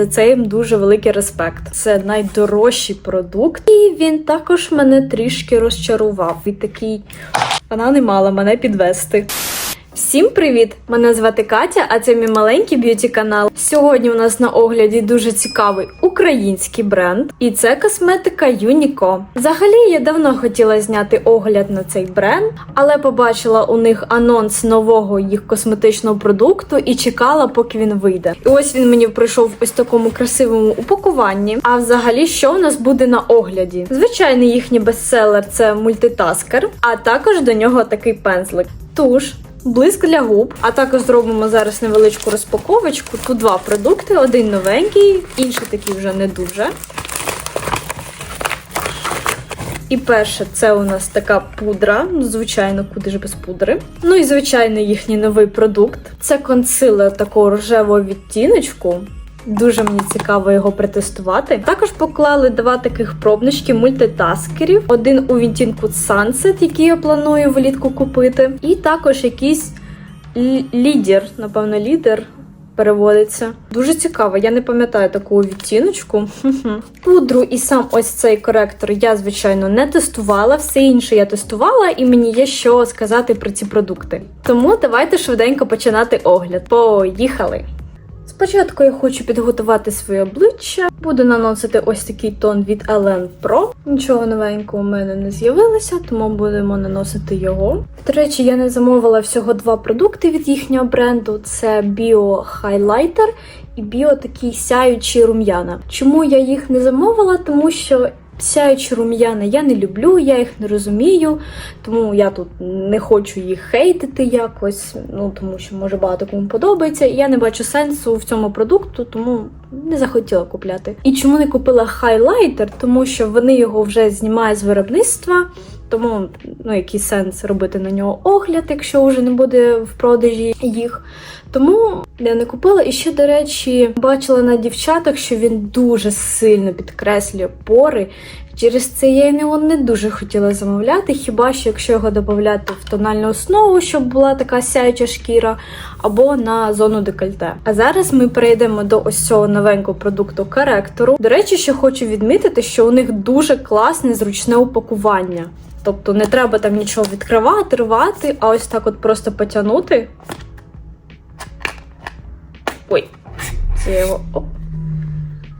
за це їм дуже великий респект. Це найдорожчий продукт, і він також мене трішки розчарував. Він такий вона не мала мене підвести. Всім привіт! Мене звати Катя, а це мій маленький б'юті канал. Сьогодні у нас на огляді дуже цікавий український бренд, і це косметика Юніко. Взагалі я давно хотіла зняти огляд на цей бренд, але побачила у них анонс нового їх косметичного продукту і чекала, поки він вийде. І ось він мені прийшов в ось такому красивому упакуванні. А взагалі, що у нас буде на огляді? Звичайний їхній бестселер це мультитаскер, а також до нього такий пензлик. Туш, Блиск для губ, а також зробимо зараз невеличку розпаковочку. Тут два продукти: один новенький, інший такий вже не дуже. І перше, це у нас така пудра. Ну, звичайно, куди ж без пудри. Ну і звичайно, їхній новий продукт. Це консилер такого рожевого відтіночку. Дуже мені цікаво його протестувати. Також поклали два таких пробнички мультитаскерів. Один у відтінку Sunset, який я планую влітку купити. І також якийсь лі- лідер, напевно, лідер. Переводиться. Дуже цікаво, я не пам'ятаю таку відтіночку. Пудру і сам ось цей коректор я, звичайно, не тестувала. Все інше я тестувала, і мені є що сказати про ці продукти. Тому давайте швиденько починати огляд. Поїхали! Спочатку я хочу підготувати своє обличчя. Буду наносити ось такий тон від Ellen Pro. Нічого новенького у мене не з'явилося, тому будемо наносити його. До речі, я не замовила всього два продукти від їхнього бренду: це Bio Highlighter і Bio такий сяючий рум'яна. Чому я їх не замовила? Тому що. Сяючі рум'яна я не люблю, я їх не розумію, тому я тут не хочу їх хейтити якось, ну тому що може багато кому подобається. Я не бачу сенсу в цьому продукту, тому не захотіла купляти. І чому не купила хайлайтер? Тому що вони його вже знімають з виробництва. Тому ну який сенс робити на нього огляд, якщо вже не буде в продажі їх. Тому я не купила. І ще, до речі, бачила на дівчатах, що він дуже сильно підкреслює пори. Через це я його не дуже хотіла замовляти. Хіба що якщо його додати в тональну основу, щоб була така сяюча шкіра, або на зону декольте. А зараз ми перейдемо до ось цього новенького продукту коректору. До речі, ще хочу відмітити, що у них дуже класне зручне упакування. Тобто не треба там нічого відкривати, рвати, а ось так от просто потягнути. Ой, це його. Оп.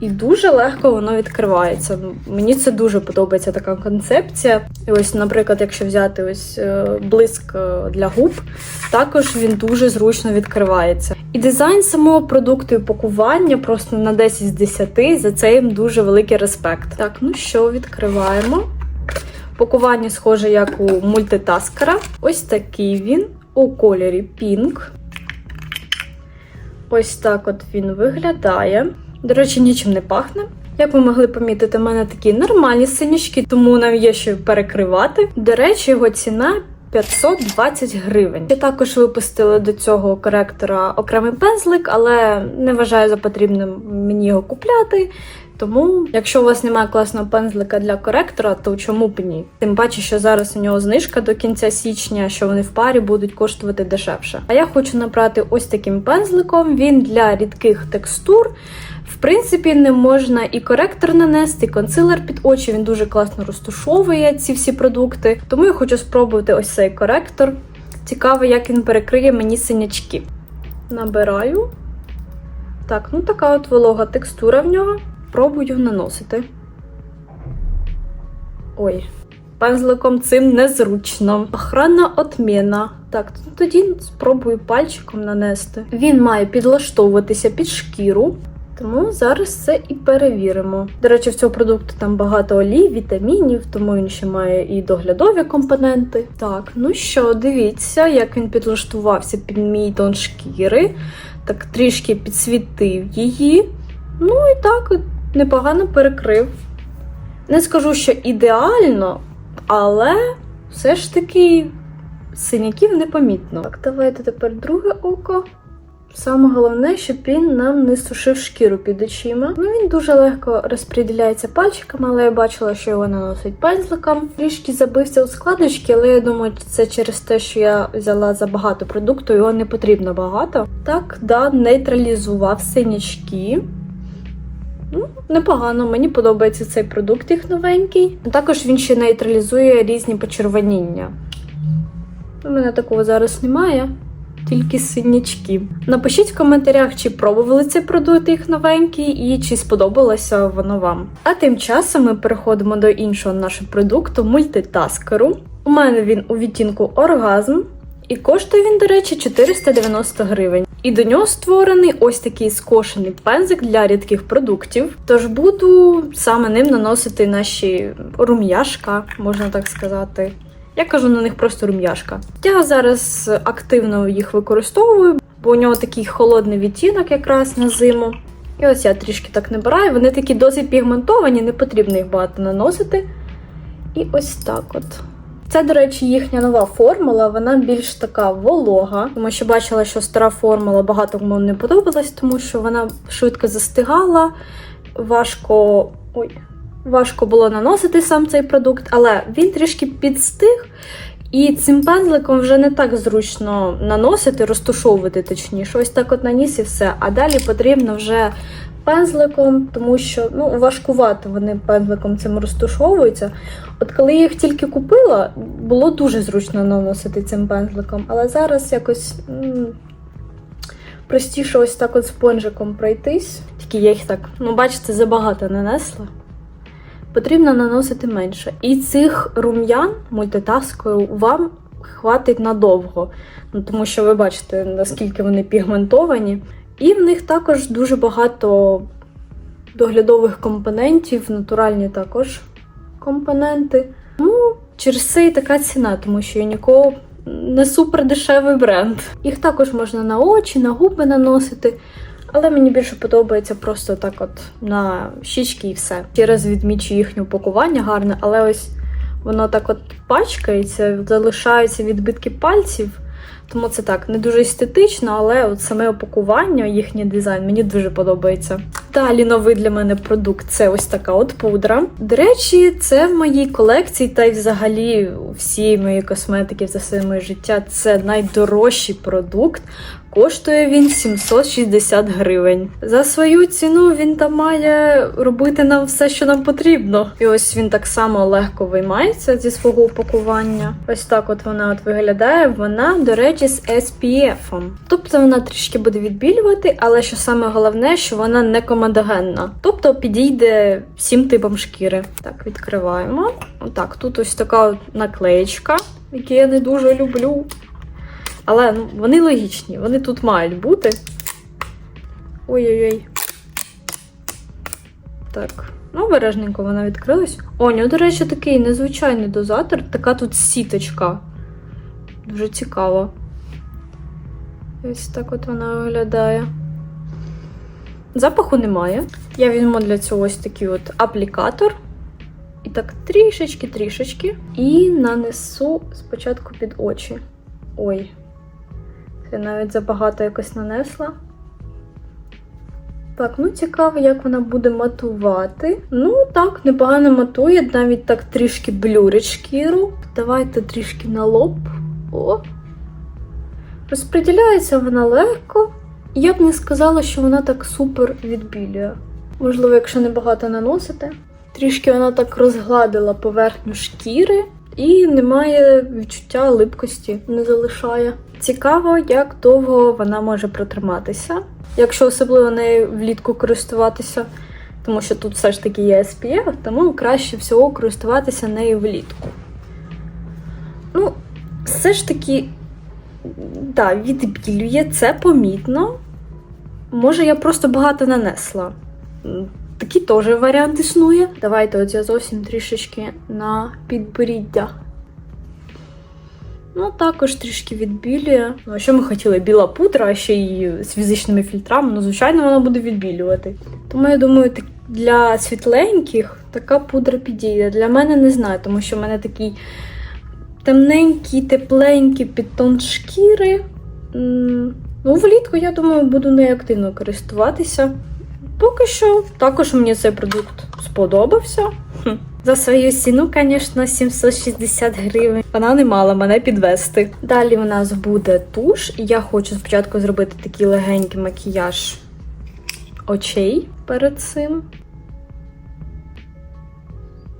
І дуже легко воно відкривається. Мені це дуже подобається така концепція. І ось, наприклад, якщо взяти ось е, блиск е, для губ, також він дуже зручно відкривається. І дизайн самого продукту і пакування просто на 10 з 10, за це їм дуже великий респект. Так, ну що, відкриваємо. Пакування схоже, як у мультитаскера. Ось такий він у кольорі пінк. Ось так от він виглядає. До речі, нічим не пахне. Як ви могли помітити, в мене такі нормальні синячки, тому нам є що перекривати. До речі, його ціна 520 гривень. Я також випустили до цього коректора окремий пензлик, але не вважаю за потрібним мені його купляти. Тому, якщо у вас немає класного пензлика для коректора, то чому б ні? Тим паче, що зараз у нього знижка до кінця січня, що вони в парі будуть коштувати дешевше. А я хочу набрати ось таким пензликом. Він для рідких текстур. В принципі, не можна і коректор нанести, і консилер під очі. Він дуже класно розтушовує ці всі продукти. Тому я хочу спробувати ось цей коректор. Цікаво, як він перекриє мені синячки. Набираю. Так, ну така от волога текстура в нього. Пробую наносити. Ой, пензликом цим незручно. Охранна отміна. Так, ну тоді спробую пальчиком нанести. Він має підлаштовуватися під шкіру. Тому зараз це і перевіримо. До речі, в цього продукту там багато олій, вітамінів, тому він ще має і доглядові компоненти. Так, ну що, дивіться, як він підлаштувався під мій тон шкіри. Так трішки підсвітив її. Ну і так, от непогано перекрив. Не скажу, що ідеально, але все ж таки синяків непомітно. Так, давайте тепер друге око. Саме головне, щоб він нам не сушив шкіру під очима. Ну він дуже легко розподіляється пальчиками, але я бачила, що його наносить пензликом. Трішки забився у складочки, але я думаю, це через те, що я взяла забагато продукту, його не потрібно багато. Так, да, нейтралізував синячки. Ну, непогано, мені подобається цей продукт їх новенький. Також він ще нейтралізує різні почервоніння. У мене такого зараз немає, тільки синячки. Напишіть в коментарях, чи пробували цей продукт їх новенький і чи сподобалося воно вам. А тим часом ми переходимо до іншого нашого продукту мультитаскеру. У мене він у відтінку оргазм. І коштує він, до речі, 490 гривень. І до нього створений ось такий скошений пензик для рідких продуктів. Тож буду саме ним наносити наші рум'яшка, можна так сказати. Я кажу на них просто рум'яшка. Я зараз активно їх використовую, бо у нього такий холодний відтінок якраз на зиму. І ось я трішки так набираю. Вони такі досить пігментовані, не потрібно їх багато наносити. І ось так от. Це, до речі, їхня нова формула, вона більш така волога, тому що бачила, що стара формула багато кому не подобалась, тому що вона швидко застигала, важко. Ой, важко було наносити сам цей продукт, але він трішки підстиг. І цим пензликом вже не так зручно наносити, розтушовувати точніше. Ось так от наніс і все. А далі потрібно вже пензликом, тому що ну, важкувати вони пензликом цим розтушовуються. От коли я їх тільки купила, було дуже зручно наносити цим пензликом, але зараз якось м, простіше ось так от спонжиком пройтись. Тільки я їх так, ну бачите, забагато нанесла. Потрібно наносити менше. І цих рум'ян мультитаскою вам хватить надовго. Ну, тому що ви бачите, наскільки вони пігментовані. І в них також дуже багато доглядових компонентів, натуральні також компоненти. Ну, через це і така ціна, тому що Юніко не супер дешевий бренд. Їх також можна на очі, на губи наносити. Але мені більше подобається просто так от на щічки і все. Ще раз відмічу їхнє упакування гарне, але ось воно так от пачкається, залишаються відбитки пальців. Тому це так не дуже естетично, але от саме опакування, їхній дизайн мені дуже подобається. Далі новий для мене продукт це ось така от пудра. До речі, це в моїй колекції, та й взагалі всієї моєї косметики все моє життя. Це найдорожчий продукт. Коштує він 760 гривень. За свою ціну він там має робити нам все, що нам потрібно. І ось він так само легко виймається зі свого упакування. Ось так от вона от виглядає. Вона, до речі, з SPF. Тобто вона трішки буде відбілювати, але що саме головне, що вона не комедогенна. Тобто підійде всім типам шкіри. Так, відкриваємо. Отак, тут ось така от наклеєчка, яку я не дуже люблю. Але ну, вони логічні, вони тут мають бути. Ой-ой-ой. Так, ну обережненько вона відкрилась. О, ну, до речі, такий незвичайний дозатор, така тут сіточка. Дуже цікаво. Ось так от вона виглядає. Запаху немає. Я візьму для цього ось такий от аплікатор. І так трішечки-трішечки. І нанесу спочатку під очі. Ой. Я навіть забагато якось нанесла. Так, ну цікаво, як вона буде матувати. Ну, так, непогано матує, навіть так трішки блюрить шкіру. Давайте трішки на лоб. О. Розподіляється вона легко. Я б не сказала, що вона так супер відбілює. Можливо, якщо небагато наносити. Трішки вона так розгладила поверхню шкіри і немає відчуття липкості, не залишає. Цікаво, як довго вона може протриматися, якщо особливо нею влітку користуватися, тому що тут все ж таки є SPF, тому краще всього користуватися нею влітку. Ну, все ж таки, да, відбілює, це помітно. Може, я просто багато нанесла. Такий теж варіант існує. Давайте от я зовсім трішечки на підборіддя. Ну, також трішки відбілює. Ну, що ми хотіли? Біла пудра, а ще й з фізичними фільтрами. Ну, звичайно, вона буде відбілювати. Тому я думаю, для світленьких така пудра підійде. Для мене не знаю, тому що в мене такий темненький, тепленький підтон шкіри. Ну, влітку, я думаю, буду нею активно користуватися. Поки що також мені цей продукт сподобався. За свою ціну, звісно, 760 гривень. Вона не мала мене підвести. Далі у нас буде туш. Я хочу спочатку зробити такий легенький макіяж очей. перед цим.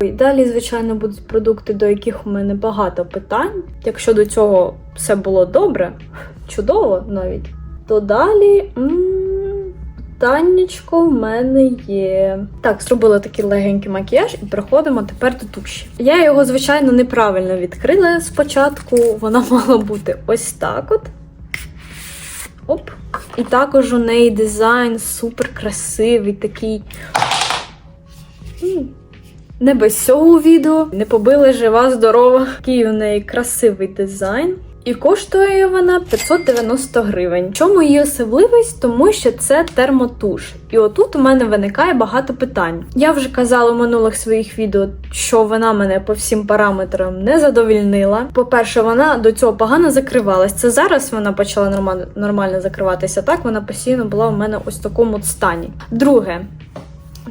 Далі, звичайно, будуть продукти, до яких у мене багато питань. Якщо до цього все було добре, чудово навіть, то далі м, питаннячко в мене є. Так, зробила такий легенький макіяж і переходимо тепер до туші. Я його, звичайно, неправильно відкрила спочатку. Вона мала бути ось так от. Оп. І також у неї дизайн супер красивий, такий. Не без цього відео. Не побила жива, здорова. Такий у неї красивий дизайн. І коштує вона 590 гривень. Чому її особливість? Тому що це термотуш. І отут у мене виникає багато питань. Я вже казала в минулих своїх відео, що вона мене по всім параметрам не задовільнила. По-перше, вона до цього погано закривалась. Це зараз вона почала нормально, нормально закриватися. Так вона постійно була у мене ось в такому стані. Друге,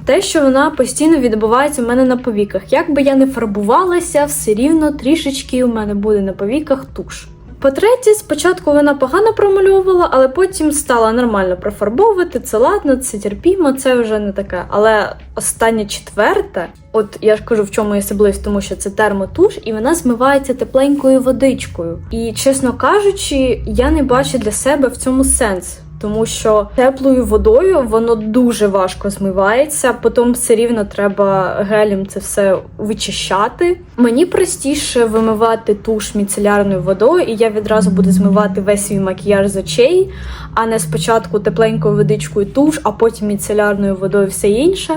те, що вона постійно відбувається у мене на повіках. Як би я не фарбувалася, все рівно трішечки у мене буде на повіках туш. По-третє, спочатку вона погано промальовувала, але потім стала нормально профарбовувати. Це ладно, це терпімо, це вже не таке. Але останнє четверте, от я ж кажу, в чому особливість, тому що це термотуш, і вона змивається тепленькою водичкою. І чесно кажучи, я не бачу для себе в цьому сенс. Тому що теплою водою воно дуже важко змивається, потім все рівно треба гелем це все вичищати. Мені простіше вимивати туш міцелярною водою, і я відразу буду змивати весь свій макіяж з очей, а не спочатку тепленькою водичкою туш, а потім міцелярною водою все інше.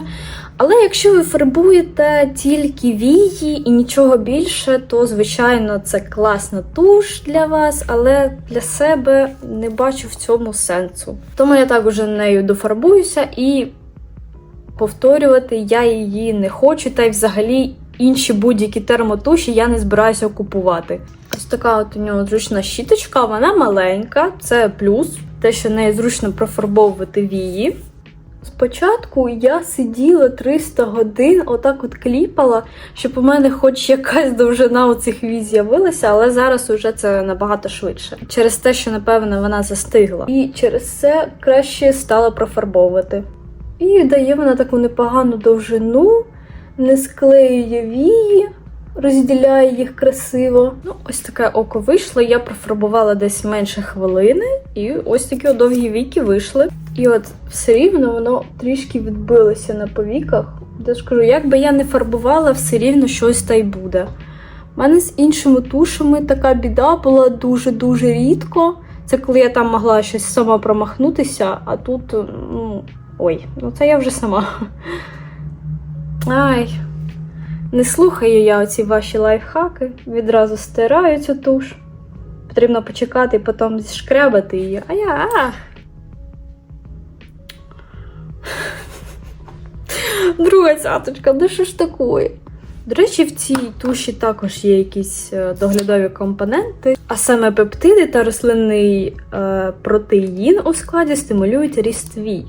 Але якщо ви фарбуєте тільки вії і нічого більше, то звичайно це класна туш для вас, але для себе не бачу в цьому сенсу. Тому я так уже нею дофарбуюся і повторювати я її не хочу, та й взагалі інші будь-які термотуші я не збираюся купувати. Ось така от у нього зручна щіточка, вона маленька, це плюс, те, що нею зручно профарбовувати вії. Спочатку я сиділа 300 годин, отак от кліпала, щоб у мене хоч якась довжина у цих вій з'явилася, але зараз уже це набагато швидше. Через те, що, напевно, вона застигла. І через це краще стала профарбовувати. І дає вона таку непогану довжину, не склеює вії, розділяє їх красиво. Ну, ось таке око вийшло. Я профарбувала десь менше хвилини, і ось такі довгі віки вийшли. І от все рівно воно трішки відбилося на повіках. Я ж кажу, як би я не фарбувала, все рівно щось та й буде. У мене з іншими тушами така біда була дуже-дуже рідко. Це коли я там могла щось сама промахнутися, а тут, ну, ой, ну це я вже сама. Ай, не слухаю я оці ваші лайфхаки, відразу стираю цю туш. Потрібно почекати і потім зішкрябати її. А я. А! Друга цяточка, ну що ж такое? До речі, в цій туші також є якісь е, доглядові компоненти, а саме пептиди та рослинний е, протеїн у складі стимулюють ріст вій.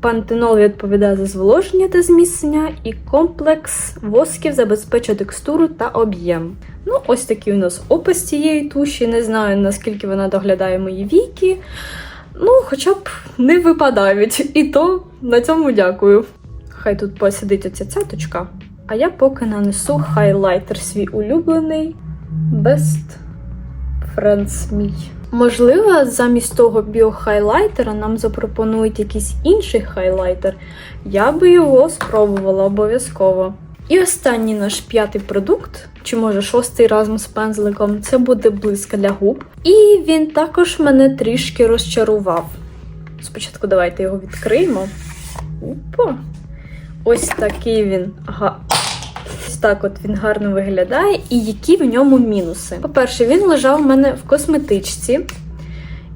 Пантенол відповідає за зволоження та зміцнення, і комплекс восків забезпечує текстуру та об'єм. Ну, ось такий у нас опис цієї туші. Не знаю, наскільки вона доглядає мої віки. Ну, хоча б не випадають. І то на цьому дякую. Хай тут посидить оця цяточка. А я поки нанесу хайлайтер свій улюблений Best Friends мій. Можливо, замість того біохайлайтера нам запропонують якийсь інший хайлайтер. Я би його спробувала обов'язково. І останній наш п'ятий продукт, чи може шостий разом з пензликом, це буде блиска для губ. І він також мене трішки розчарував. Спочатку давайте його відкриємо. Опа! Ось такий він. Ага. Ось так от він гарно виглядає. І які в ньому мінуси? По-перше, він лежав у мене в косметичці.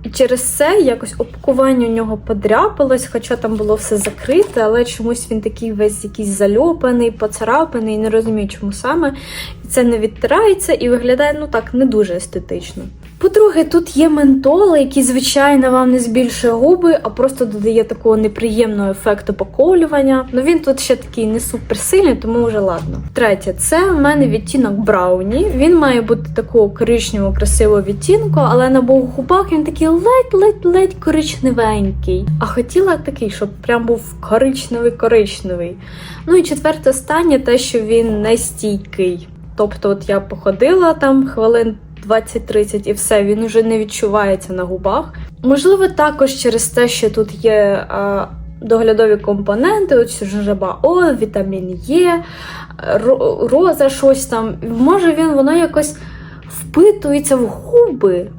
І через це якось опакування у нього подряпалось, хоча там було все закрите, але чомусь він такий весь якийсь зальопаний, поцарапаний, не розумію, чому саме. І це не відтирається і виглядає ну так не дуже естетично. По-друге, тут є ментол, який, звичайно, вам не збільшує губи, а просто додає такого неприємного ефекту поколювання. Ну він тут ще такий не суперсильний, тому вже ладно. Третє, це в мене відтінок Брауні. Він має бути такого коричневого, красивого відтінку, але на обох губах він такий ледь-ледь-ледь коричневенький. А хотіла такий, щоб прям був коричневий-коричневий. Ну і четверте останнє, те, що він не стійкий. Тобто, от я походила там хвилин 20-30 і все, він уже не відчувається на губах. Можливо, також через те, що тут є а, доглядові компоненти, от жаба О, вітамін Е, роза, щось там. Може він воно якось впитується в губи.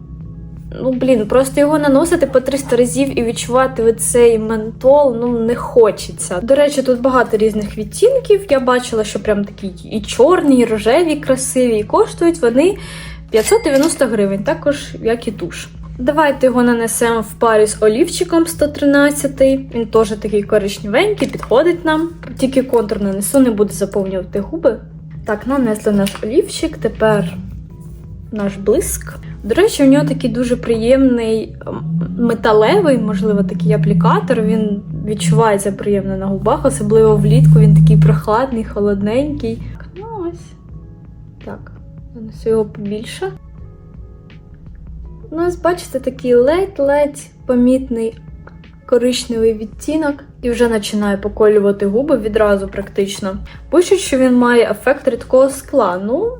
Ну, блін, просто його наносити по 300 разів і відчувати оцей ментол, ну не хочеться. До речі, тут багато різних відтінків. Я бачила, що прям такі і чорні, і рожеві, красиві, і коштують вони 590 гривень, також як і туш. Давайте його нанесемо в парі з олівчиком 113. Він теж такий коричневенький, підходить нам. Тільки контур нанесу, не буду заповнювати губи. Так, нанесли наш олівчик, тепер наш блиск. До речі, у нього такий дуже приємний металевий, можливо, такий аплікатор. Він відчувається приємно на губах, особливо влітку він такий прохладний, холодненький. Ну ось. Так, його побільше. Ну, ось бачите, такий ледь-ледь помітний коричневий відтінок. І вже починає поколювати губи відразу практично. Пишуть, що він має ефект рідкого скла. Ну,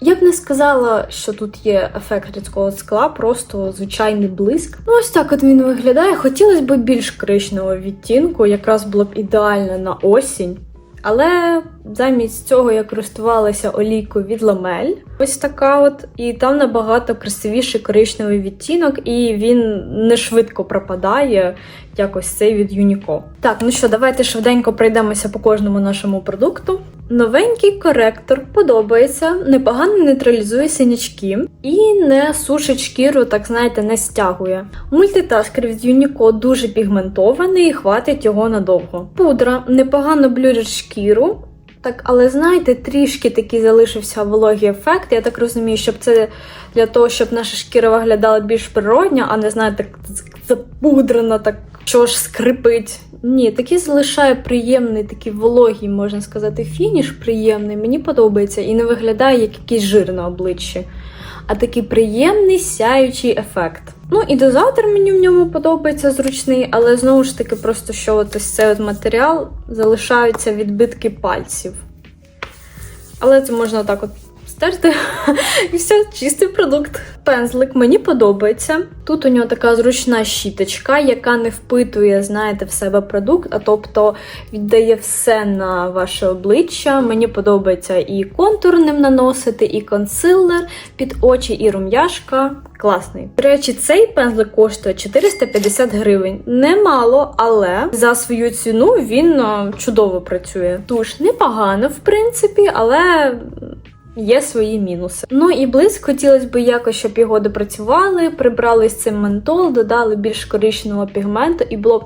я б не сказала, що тут є ефект рідкого скла, просто звичайний блиск. Ну, ось так от він виглядає. Хотілося б більш коричневого відтінку, якраз було б ідеально на осінь. Але замість цього я користувалася олійкою від ламель. Ось така от, і там набагато красивіший коричневий відтінок, і він не швидко пропадає, якось цей від Юніко. Так, ну що, давайте швиденько пройдемося по кожному нашому продукту. Новенький коректор подобається, непогано нейтралізує синячки і не сушить шкіру, так знаєте, не стягує. Мультитаскер від Юніко дуже пігментований і хватить його надовго. Пудра непогано блюрить шкіру. Так, але знаєте, трішки такий залишився вологий ефект. Я так розумію, щоб це для того, щоб наша шкіра виглядала більш природньо, а не знаєте, так запудрена, так що ж скрипить. Ні, такий залишає приємний, такий вологий, можна сказати, фініш приємний. Мені подобається і не виглядає як якийсь жир на обличчі, а такий приємний сяючий ефект. Ну і дозатор мені в ньому подобається зручний, але знову ж таки, просто що от ось цей от матеріал залишаються відбитки пальців. Але це можна так от стерти. І все, чистий продукт. Пензлик мені подобається. Тут у нього така зручна щіточка, яка не впитує, знаєте, в себе продукт, а тобто віддає все на ваше обличчя. Мені подобається і контур ним наносити, і консилер під очі, і рум'яшка. Класний. До речі, цей пензлик коштує 450 гривень. Немало, але за свою ціну він чудово працює. Туш непогано, в принципі, але Є свої мінуси. Ну і блиск хотілося б якось, щоб його допрацювали, прибрали з цим ментол, додали більш коричневого пігменту, і було б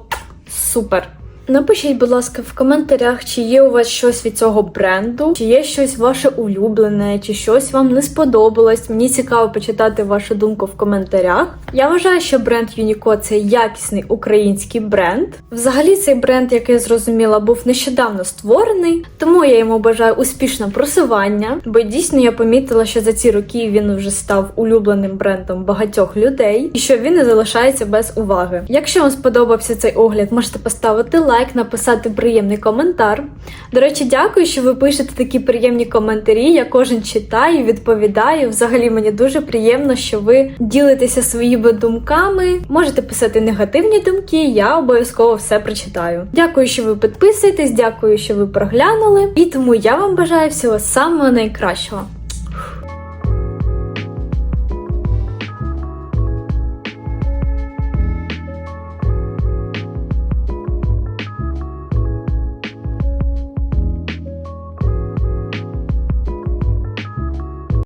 супер. Напишіть, будь ласка, в коментарях, чи є у вас щось від цього бренду, чи є щось ваше улюблене, чи щось вам не сподобалось. Мені цікаво почитати вашу думку в коментарях. Я вважаю, що бренд Unico це якісний український бренд. Взагалі, цей бренд, як я зрозуміла, був нещодавно створений, тому я йому бажаю успішного просування, бо дійсно я помітила, що за ці роки він вже став улюбленим брендом багатьох людей і що він не залишається без уваги. Якщо вам сподобався цей огляд, можете поставити лайк, написати приємний коментар. До речі, дякую, що ви пишете такі приємні коментарі. Я кожен читаю, відповідаю. Взагалі мені дуже приємно, що ви ділитеся своїми думками. Можете писати негативні думки, я обов'язково все прочитаю. Дякую, що ви підписуєтесь, дякую, що ви проглянули. І тому я вам бажаю всього самого найкращого.